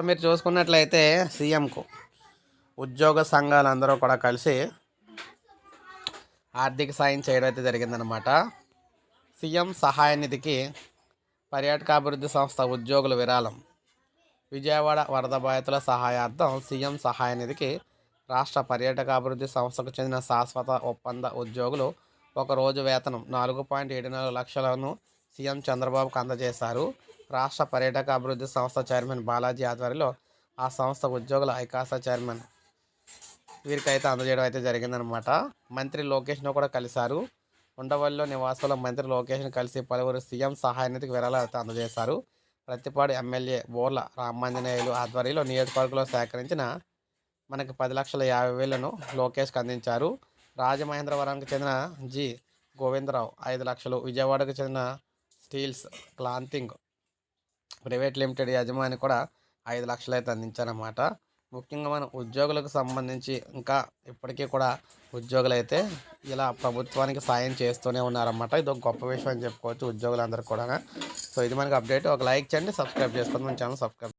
So మీరు చూసుకున్నట్లయితే సీఎంకు ఉద్యోగ సంఘాలందరూ కూడా కలిసి ఆర్థిక సాయం చేయడం అయితే జరిగిందనమాట సీఎం సహాయ నిధికి పర్యాటకాభివృద్ధి సంస్థ ఉద్యోగుల విరాళం. విజయవాడ వరద బాధితుల సహాయార్థం సీఎం సహాయ నిధికి రాష్ట్ర పర్యాటకాభివృద్ధి సంస్థకు చెందిన శాశ్వత ఒప్పంద ఉద్యోగులు ఒక రోజు వేతనం నాలుగు పాయింట్ ఏడు నాలుగు లక్షలను సీఎం చంద్రబాబుకు అందజేశారు. రాష్ట్ర పర్యాటక అభివృద్ధి సంస్థ చైర్మన్ బాలాజీ ఆధ్వర్యంలో ఆ సంస్థ ఉద్యోగుల ఐకాసా చైర్మన్ వీరికైతే అందజేయడం అయితే జరిగిందనమాట మంత్రి లోకేష్ను కూడా కలిశారు. ఉండవల్లిలో నివాసంలో మంత్రి లోకేష్ను కలిసి పలువురు సీఎం సహాయనిధికి విరాళాలు అయితే అందజేశారు. ప్రతిపాడు ఎమ్మెల్యే బోర్ల రామాంజనేయులు ఆధ్వర్యంలో నియోజకవర్గంలో సేకరించిన మనకి పది లక్షల యాభై వేలను లోకేష్కి అందించారు. రాజమహేంద్రవరంకు చెందిన జి. గోవిందరావు ఐదు లక్షలు విజయవాడకు చెందిన స్టీల్స్ క్లాంతింగ్. ప్రైవేట్ లిమిటెడ్ యజమాని కూడా ఐదు లక్షలు అయితే అందించారన్నమాట. ముఖ్యంగా మనం ఉద్యోగులకు సంబంధించి ఇంకా ఇప్పటికీ కూడా ఉద్యోగులు అయితే ఇలా ప్రభుత్వానికి సాయం చేస్తూనే ఉన్నారన్నమాట. ఇది ఒక గొప్ప విషయం అని చెప్పుకోవచ్చు ఉద్యోగులందరూ కూడా సో ఇది మనకి అప్డేట్. ఒక లైక్ చేయండి సబ్స్క్రైబ్ చేసుకోండి. మన ఛానల్ సబ్స్క్రైబ్